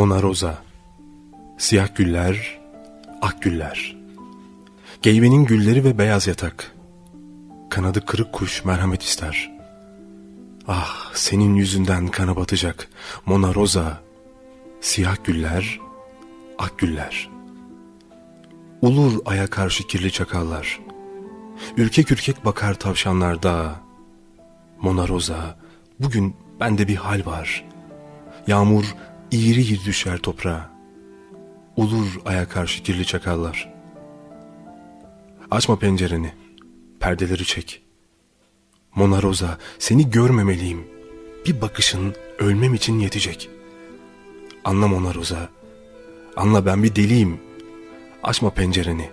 Mona Rosa Siyah güller, ak güller. Geyvenin gülleri ve beyaz yatak. Kanadı kırık kuş merhamet ister. Ah senin yüzünden kana batacak Mona Rosa Siyah güller, ak güller. Ulur aya karşı kirli çakallar. Ürkek ürkek bakar tavşanlar dağa Mona Rosa bugün bende bir hal var. Yağmur iğri iğri düşer toprağa. Ulur aya karşı kirli çakallar. Açma pencereni, perdeleri çek. Mona Rosa, seni görmemeliyim. Bir bakışın ölmem için yetecek. Anla Mona Rosa, anla ben bir deliyim. Açma pencereni,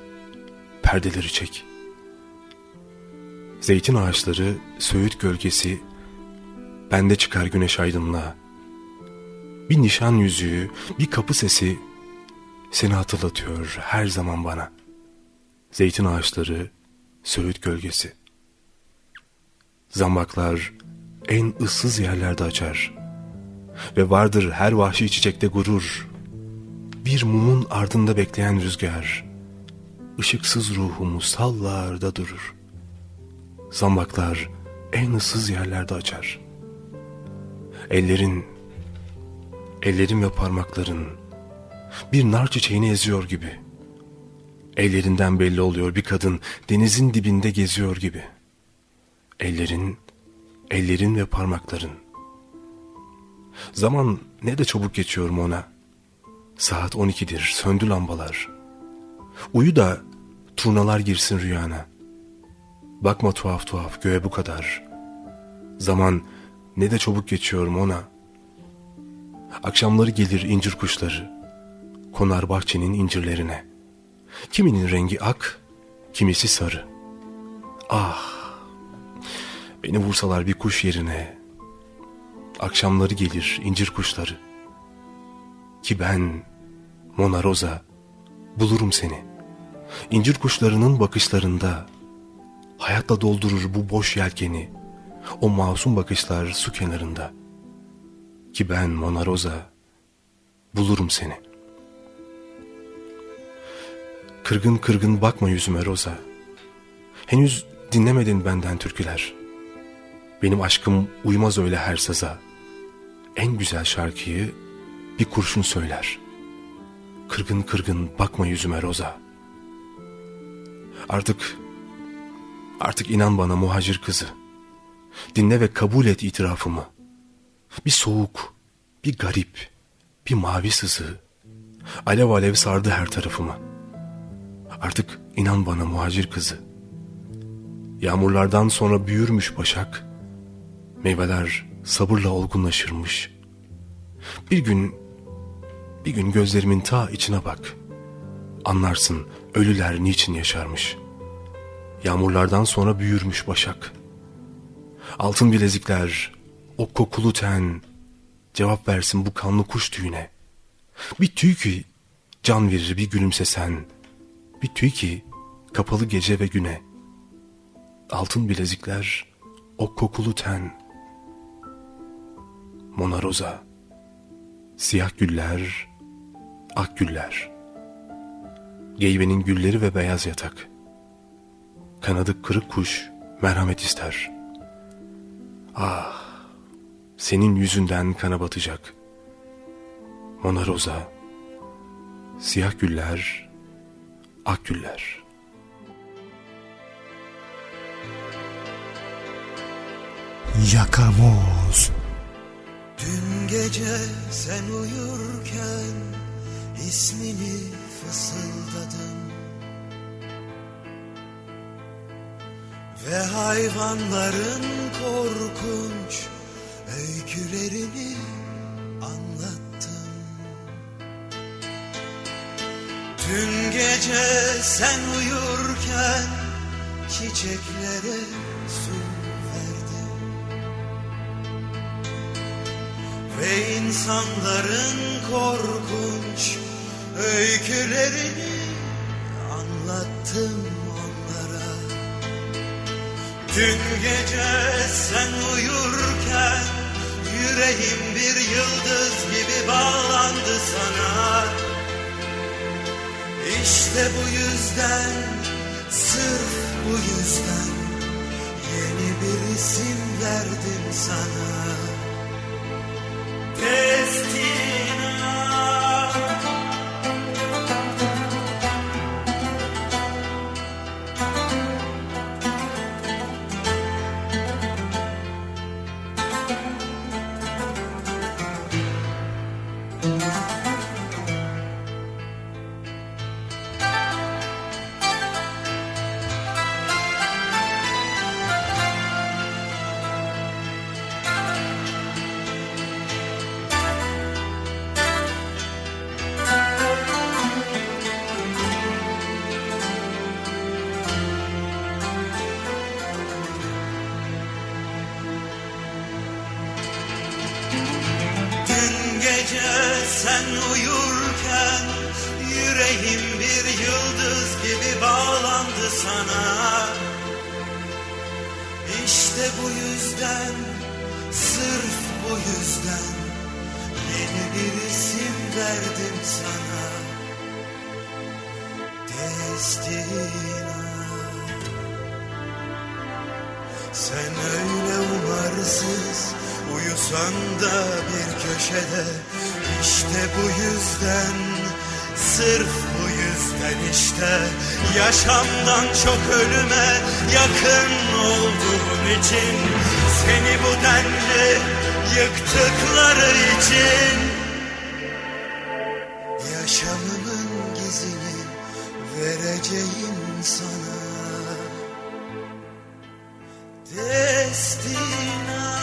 perdeleri çek. Zeytin ağaçları, söğüt gölgesi, bende çıkar güneş aydınlığa. Bir nişan yüzüğü, bir kapı sesi seni hatırlatıyor her zaman bana. Zeytin ağaçları, söğüt gölgesi. Zambaklar en ıssız yerlerde açar. Ve vardır her vahşi çiçekte gurur. Bir mumun ardında bekleyen rüzgar. ışıksız ruhumu sallar da durur. Zambaklar en ıssız yerlerde açar. Ellerin Ellerim ve parmakların bir nar çiçeğini eziyor gibi. Ellerinden belli oluyor bir kadın denizin dibinde geziyor gibi. Ellerin, ellerin ve parmakların. Zaman ne de çabuk geçiyor Mona. Saat 12'dir, söndü lambalar. Uyu da turnalar girsin rüyana. Bakma tuhaf tuhaf göğe bu kadar. Zaman ne de çabuk geçiyor Mona.'' Akşamları gelir incir kuşları. Konar bahçenin incirlerine. Kiminin rengi ak, kimisi sarı. Ah! Beni vursalar bir kuş yerine. Akşamları gelir incir kuşları. Ki ben, Mona Rosa, bulurum seni. İncir kuşlarının bakışlarında. Hayatla doldurur bu boş yelkeni. O masum bakışlar su kenarında.'' Ki ben Mona Rosa bulurum seni. Kırgın kırgın bakma yüzüme Rosa. Henüz dinlemedin benden türküler. Benim aşkım uymaz öyle her saza. En güzel şarkıyı bir kurşun söyler. Kırgın kırgın bakma yüzüme Rosa. Artık, artık inan bana muhacir kızı. Dinle ve kabul et itirafımı.'' Bir soğuk, bir garip, bir mavi sızı. Alev alev sardı her tarafımı. Artık inan bana muhacir kızı. Yağmurlardan sonra büyürmüş başak. Meyveler sabırla olgunlaşırmış. Bir gün, bir gün gözlerimin ta içine bak. Anlarsın ölüler niçin yaşarmış. Yağmurlardan sonra büyürmüş başak. Altın bilezikler, o kokulu ten cevap versin bu kanlı kuş tüyüne. Bir tüy ki can verir bir gülümsesen. Bir tüy ki kapalı gece ve güne. Altın bilezikler, o kokulu ten. Mona Rosa, siyah güller, ak güller. Geyvenin gülleri ve beyaz yatak. Kanadı kırık kuş merhamet ister. Ah! Senin yüzünden kana batacak. Mona Rosa, siyah güller, ak güller. Yakamoz Dün gece sen uyurken ismini fısıldadım Ve hayvanların korkunç öykülerini anlattım. Dün gece sen uyurken çiçeklere su verdim Ve insanların korkunç öykülerini anlattım onlara. Dün gece sen uyurken Yüreğim bir yıldız gibi bağlandı sana. İşte bu yüzden, sırf bu yüzden Yeni bir isim verdim sana Yüreğim bir yıldız gibi bağlandı sana. İşte bu yüzden, sırf bu yüzden Yeni bir isim verdim sana. Destina Sen öyle umarsız uyusan da bir köşede İşte bu yüzden Sırf bu yüzden işte Yaşamdan çok ölüme yakın olduğun için Seni bu denli yıktıkları için. Yaşamımın gizini vereceğim sana. Destina